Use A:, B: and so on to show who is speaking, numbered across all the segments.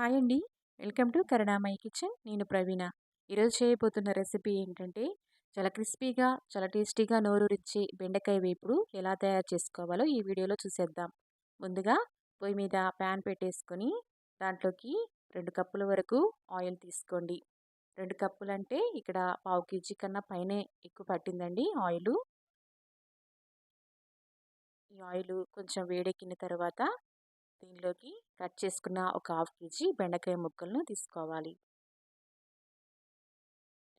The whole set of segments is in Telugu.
A: హాయ్ అండి. Welcome to Karunamayya kitchen. నేను ప్రవీణ. ఈరోజు చేయబోతున్న రెసిపీ ఏంటంటే చాలా క్రిస్పీగా చాలా టేస్టీగా నోరూరిచ్చే బెండకాయ వేపుడు ఎలా తయారు చేసుకోవాలో ఈ వీడియోలో చూసేద్దాం. ముందుగా పొయ్యి మీద ప్యాన్ పెట్టేసుకొని దాంట్లోకి రెండు కప్పుల వరకు ఆయిల్ తీసుకోండి. రెండు కప్పులు అంటే ఇక్కడ పావు కేజీ కన్నా పైనే ఎక్కువ పట్టిందండి ఆయిల్. ఈ ఆయిల్ కొంచెం వేడెక్కిన తర్వాత దీనిలోకి కట్ చేసుకున్న ఒక హాఫ్ కేజీ బెండకాయ ముక్కలను తీసుకోవాలి.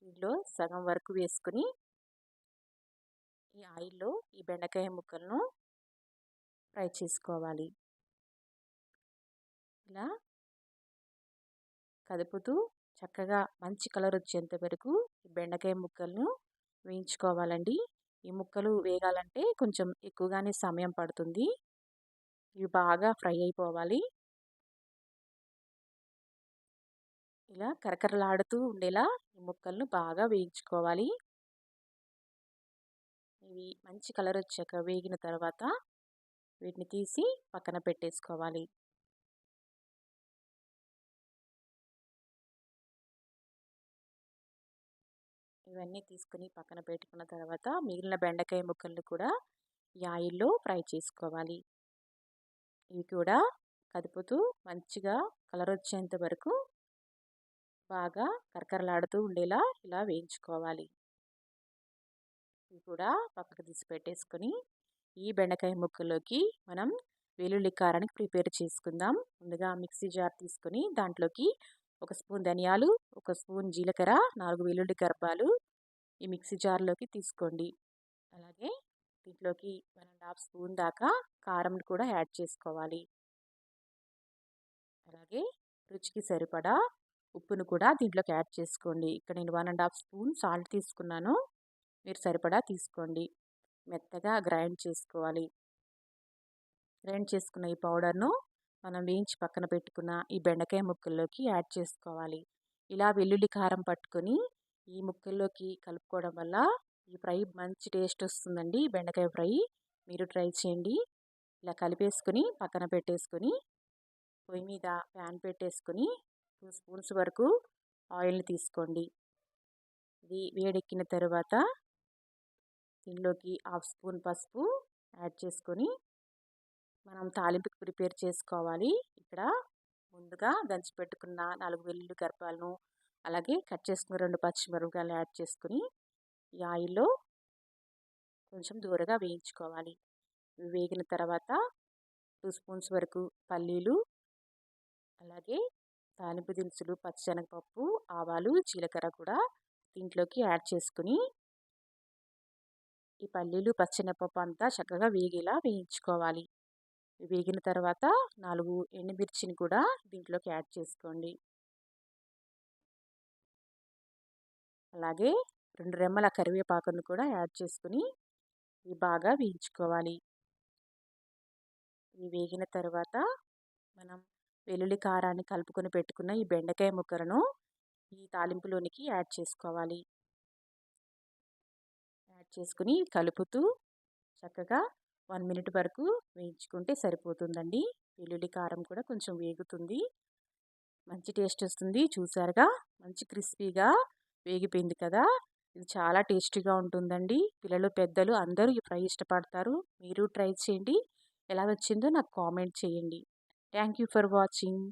A: దీనిలో సగం వరకు వేసుకుని ఈ ఆయిల్లో ఈ బెండకాయ ముక్కలను ఫ్రై చేసుకోవాలి. ఇలా కదుపుతూ చక్కగా మంచి కలర్ వచ్చేంత వరకు ఈ బెండకాయ ముక్కలను వేయించుకోవాలండి. ఈ ముక్కలు వేగాలంటే కొంచెం ఎక్కువగానే సమయం పడుతుంది. ఇవి బాగా ఫ్రై అయిపోవాలి. ఇలా కరకరలాడుతూ ఉండేలా ఈ ముక్కలను బాగా వేయించుకోవాలి. ఇవి మంచి కలర్ వచ్చాక వేగిన తర్వాత వీటిని తీసి పక్కన పెట్టేసుకోవాలి. ఇవన్నీ తీసుకుని పక్కన పెట్టుకున్న తర్వాత మిగిలిన బెండకాయ ముక్కలను కూడా ఈ ఆయిల్లో ఫ్రై చేసుకోవాలి. ఇవి కూడా కదుపుతూ మంచిగా కలర్ వచ్చేంత వరకు బాగా కరకరలాడుతూ ఉండేలా ఇలా వేయించుకోవాలి. ఇవి కూడా పక్కకు తీసి పెట్టేసుకొని ఈ బెండకాయ ముక్కల్లోకి మనం వెల్లుల్లి కారానికి ప్రిపేర్ చేసుకుందాం. ముందుగా మిక్సీ జార్ తీసుకొని దాంట్లోకి ఒక స్పూన్ ధనియాలు ఒక స్పూన్ జీలకర్ర నాలుగు వెల్లుల్లి గర్భాలు ఈ మిక్సీ జార్లోకి తీసుకోండి. అలాగే దీంట్లోకి వన్ అండ్ హాఫ్ స్పూన్ దాకా కారం కూడా యాడ్ చేసుకోవాలి. అలాగే రుచికి సరిపడా ఉప్పును కూడా దీంట్లోకి యాడ్ చేసుకోండి. ఇక్కడ నేను one and half spoon salt తీసుకున్నాను. మీరు సరిపడా తీసుకోండి. మెత్తగా గ్రైండ్ చేసుకోవాలి. గ్రైండ్ చేసుకున్న ఈ పౌడర్ను మనం వేయించి పక్కన పెట్టుకున్న ఈ బెండకాయ ముక్కల్లోకి యాడ్ చేసుకోవాలి. ఇలా వెల్లుల్లి కారం పట్టుకొని ఈ ముక్కల్లోకి కలుపుకోవడం వల్ల ఈ ఫ్రై మంచి టేస్ట్ వస్తుందండి. బెండకాయ ఫ్రై మీరు ట్రై చేయండి. ఇలా కలిపేసుకొని పక్కన పెట్టేసుకొని పొయ్యి మీద ప్యాన్ పెట్టేసుకొని టూ స్పూన్స్ వరకు ఆయిల్ని తీసుకోండి. ఇది వేడెక్కిన తర్వాత దీనిలోకి హాఫ్ స్పూన్ పసుపు యాడ్ చేసుకొని మనం తాలింపుకి ప్రిపేర్ చేసుకోవాలి. ఇక్కడ ముందుగా దంచి పెట్టుకున్న నాలుగు వెల్లుల్లి గర్భాలను అలాగే కట్ చేసుకున్న రెండు పచ్చిమిరపకాయలు యాడ్ చేసుకుని ఈ ఆయిల్లో కొంచెం దూరగా వేయించుకోవాలి. వేగిన తర్వాత టూ స్పూన్స్ వరకు పల్లీలు అలాగే తాలింపు దినుసులు పచ్చిశనగపప్పు ఆవాలు జీలకర్ర కూడా దీంట్లోకి యాడ్ చేసుకుని ఈ పల్లీలు పచ్చిశనగపప్పు అంతా చక్కగా వేగేలా వేయించుకోవాలి. వేగిన తర్వాత నాలుగు ఎండుమిర్చిని కూడా దీంట్లోకి యాడ్ చేసుకోండి. అలాగే రెండు రెమ్మల కరివేపాకును కూడా యాడ్ చేసుకుని ఇవి బాగా వేయించుకోవాలి. ఇవి వేగిన తర్వాత మనం వెల్లుల్లి కారాన్ని కలుపుకొని పెట్టుకున్న ఈ బెండకాయ ముక్కలను ఈ తాలింపులోనికి యాడ్ చేసుకోవాలి. యాడ్ చేసుకుని కలుపుతూ చక్కగా వన్ మినిట్ వరకు వేయించుకుంటే సరిపోతుందండి. వెల్లుల్లి కారం కూడా కొంచెం వేగుతుంది. మంచి టేస్ట్ వస్తుంది. చూసారుగా? మంచి క్రిస్పీగా వేగిపోయింది కదా? ఇది చాలా టేస్టీగా ఉంటుందండి. పిల్లలు పెద్దలు అందరూ ఈ ఫ్రై ఇష్టపడతారు. మీరు ట్రై చేయండి. ఎలా వచ్చిందో నాకు కామెంట్ చేయండి. Thank you for watching.